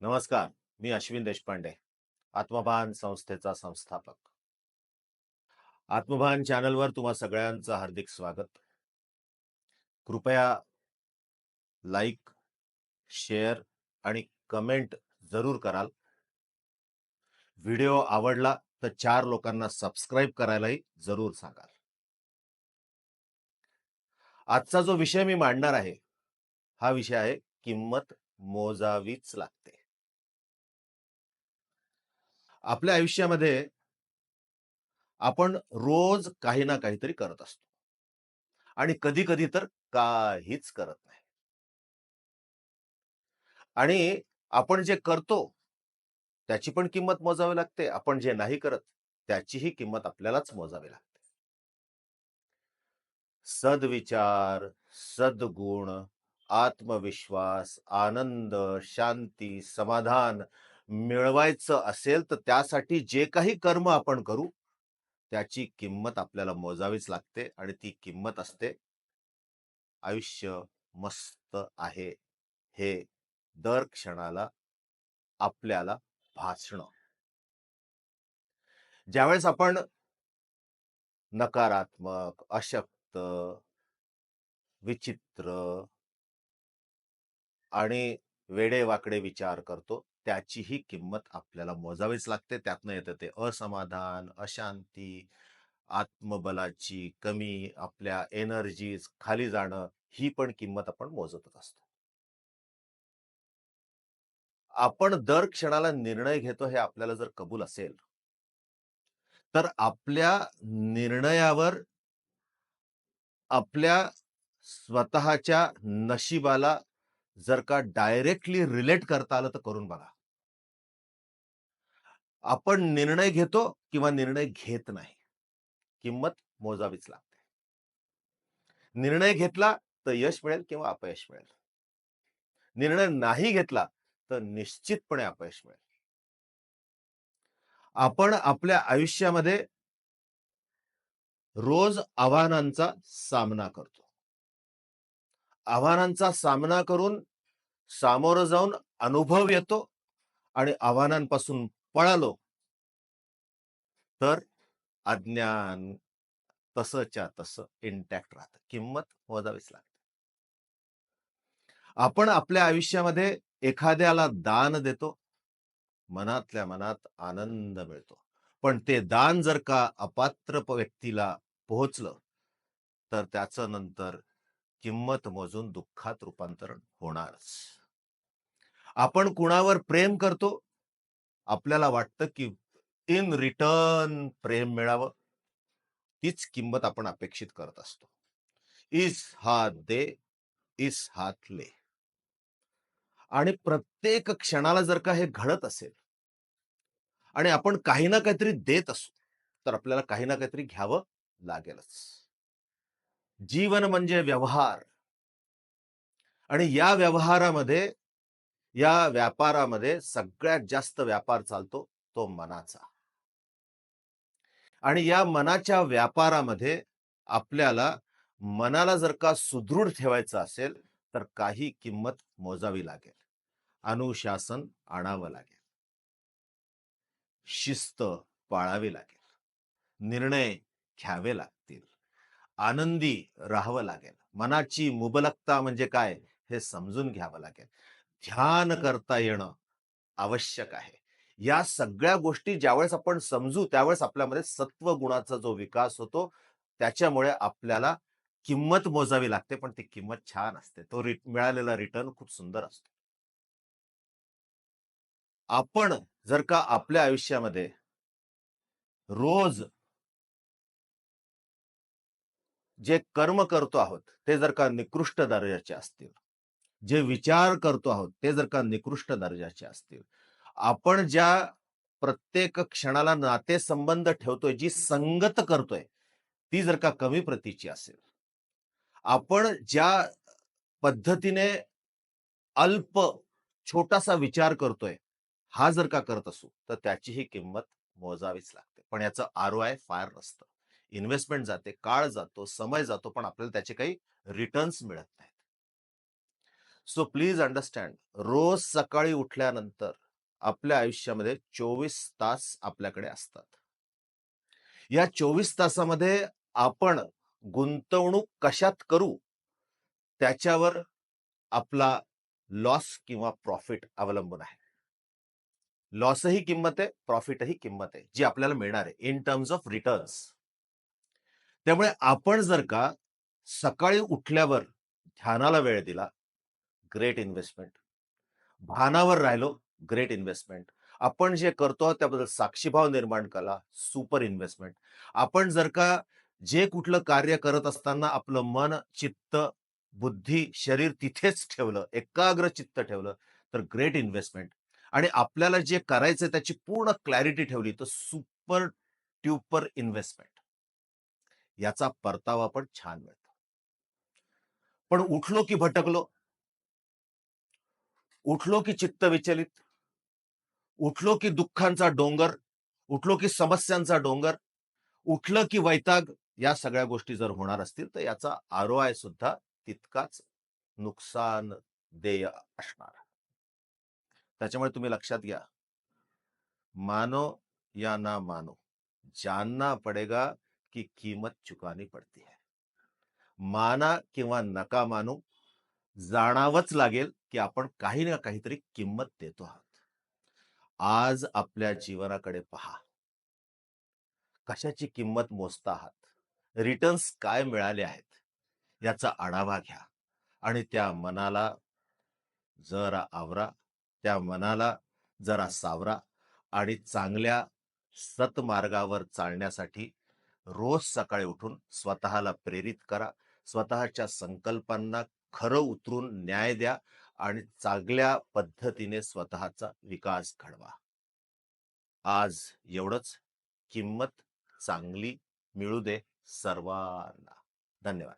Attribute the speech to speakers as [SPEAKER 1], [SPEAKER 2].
[SPEAKER 1] नमस्कार मी अश्विन देशपांडे आत्मभान संस्थेचा संस्थापक. आत्मभान चॅनलवर तुम्हा सगळ्यांचं हार्दिक स्वागत. कृपया लाईक शेअर आणि कमेंट जरूर कराल. व्हिडिओ आवडला तर चार लोकांना सबस्क्राईब करायलाही जरूर सांगाल. आजचा जो विषय मी मांडणार आहे हा विषय आहे किंमत मोजावीच लागते. आपल्या आयुष्यामध्ये आपण रोज काही ना काहीतरी करत असतो. आणि कधी कधी तर काहीच करत नाही. आणि आपण जे करतो त्याची पण किंमत मोजावी लागते. आपण जे नाही करत त्याचीही किंमत आपल्यालाच मोजावी लागते. सद्विचार सद्गुण आत्मविश्वास आनंद शांती समाधान मिळवायचं असेल तर त्यासाठी जे काही कर्म आपण करू त्याची किंमत आपल्याला मोजावीच लागते आणि ती किंमत असते आयुष्य मस्त आहे हे दर क्षणाला आपल्याला भासणं. ज्यावेळेस आपण नकारात्मक अशक्त विचित्र आणि वेडेवाकडे विचार करतो त्याचीही किंमत आपल्याला मोजावीच लागते. त्यातनं येतं ते असमाधान अशांती आत्मबलाची कमी आपल्या एनर्जीज खाली जाणं ही पण किंमत आपण मोजतच असतो. आपण दर क्षणाला निर्णय घेतो हे आपल्याला जर कबूल असेल तर आपल्या निर्णयावर आपल्या स्वतःच्या नशिबाला जर का डायरेक्टली रिलेट करता आलं तर करून बघा. आपण निर्णय घेतो किंवा निर्णय घेत नाही. किंमत मोजावीच लागते. निर्णय घेतला तर यश मिळेल किंवा अपयश मिळेल. निर्णय नाही घेतला तर निश्चितपणे अपयश मिळेल. आपण आपल्या आयुष्यामध्ये रोज आव्हानांचा सामना करतो. आव्हानांचा सामना करून सामोरं जाऊन अनुभव येतो आणि आव्हानांपासून पळालो तर अज्ञान तसच्या तसं इंटॅक्ट राहतं. किंमत मोजावीच लागते. आपण आपल्या आयुष्यामध्ये एखाद्याला दान देतो मनातल्या मनात आनंद मिळतो. पण ते दान जर का अपात्र व्यक्तीला पोहोचलं तर त्याचं नंतर किंमत मोजून दुःखात रूपांतरण होणारच. आपण कुणावर प्रेम करतो आपल्याला वाटतं की इन रिटर्न प्रेम मिळावं तीच किंमत आपण अपेक्षित करत असतो. इस हात दे इस हात ले. आणि प्रत्येक क्षणाला जर का हे घडत असेल आणि आपण काही ना काहीतरी देत असू तर आपल्याला काही ना काहीतरी घ्यावं लागेलच. जीवन म्हणजे व्यवहार. आणि या व्यवहारामध्ये या व्यापारामध्ये सगळ्यात जास्त व्यापार चालतो तो मनाचा. आणि या मनाच्या व्यापारामध्ये आपल्याला मनाला जर का सुदृढ ठेवायचं असेल तर काही किंमत मोजावी लागेल. अनुशासन आणावं लागेल. शिस्त पाळावी लागेल. निर्णय घ्यावे लागतील. आनंदी राहावं लागेल. मनाची मुबलकता म्हणजे काय हे समजून घ्यावं लागेल. ध्यान करता येणं आवश्यक आहे. या सगळ्या गोष्टी ज्यावेळेस आपण समजू त्यावेळेस आपल्यामध्ये सत्व गुणाचा जो विकास होतो त्याच्यामुळे आपल्याला किंमत मोजावी लागते. पण ती किंमत छान असते. तो रि मिळालेला रिटर्न खूप सुंदर असतो. आपण जर का आपल्या आयुष्यामध्ये रोज जे कर्म करतो आहोत ते जर का निकृष्ट दर्जाचे असतील जे विचार करतो आहोत ते जर का निकृष्ट दर्जाचे असतील आपण ज्या प्रत्येक क्षणाला नातेसंबंध ठेवतोय जी संगत करतोय ती जर का कमी प्रतीची असेल आपण ज्या पद्धतीने अल्प छोटासा विचार करतोय हा जर का करत असू तर त्याचीही किंमत मोजावीच लागते. पण याचं आर ओ आय फार नसतं. इन्व्हेस्टमेंट जाते काळ जातो समय जातो पण आपल्याला त्याचे काही रिटर्न्स मिळत नाहीत. सो प्लीज अंडरस्टँड रोज सकाळी उठल्यानंतर आपल्या आयुष्यामध्ये 24 तास आपल्याकडे असतात. या 24 तासामध्ये आपण गुंतवणूक कशात करू? त्याच्यावर आपला लॉस किंवा प्रॉफिट अवलंबून आहे. लॉसही किंमत आहे, प्रॉफिटही किंमत आहे, जी आपल्याला मिळणार आहे इन टर्म्स ऑफ रिटर्न्स. त्यामुळे आपण जर का सकाळी उठल्यावर ध्यानाला वेळ दिला, ग्रेट इन्व्हेस्टमेंट. भानावर राहिलो, ग्रेट इन्व्हेस्टमेंट. आपण जे करतो आहोत त्याबद्दल साक्षीभाव निर्माण केला, सुपर इन्व्हेस्टमेंट. आपण जर का जे कुठलं कार्य करत असताना आपलं मन, चित्त, बुद्धी, शरीर तिथेच ठेवलं, एकाग्र चित्त ठेवलं, तर ग्रेट इन्व्हेस्टमेंट. आणि आपल्याला जे करायचंय त्याची पूर्ण क्लॅरिटी ठेवली, तर सुपर ट्युपर इन्व्हेस्टमेंट. याचा परतावा पण छान मिळतो. पण उठलो की भटकलो. उठलो की चित्त विचलित. उठलो की दुःखांचा डोंगर, उठलो की समस्यांचा डोंगर, उठलं की वैताग. या सगळ्या गोष्टी जर होणार असतील, तर याचा आरओआय सुद्धा तितकाच नुकसान देय असणार. त्याच्यामुळे तुम्ही लक्षात घ्या. मानो या ना मानो, जानना पडेगा की कीमत चुकानी पडती है. माना किंवा नका मानू, जाणावंच लागेल की आपण काही ना काहीतरी किंमत देतो आहात आज आपल्या जीवनाकडे पहा. कशाची किंमत मोजता आहात? रिटर्न्स काय मिळाले आहेत? याचा आढावा घ्या आणि त्या मनाला जरा आवरा, त्या मनाला जरा सावरा आणि चांगल्या सतमार्गावर चालण्यासाठी रोज सकाळी उठून स्वतःला प्रेरित करा. स्वतःच्या संकल्पांना खरं उतरून न्याय द्या आणि चांगल्या पद्धतीने स्वतःचा विकास घडवा. आज एवढंच. किंमत चांगली मिळू दे सर्वांना. धन्यवाद.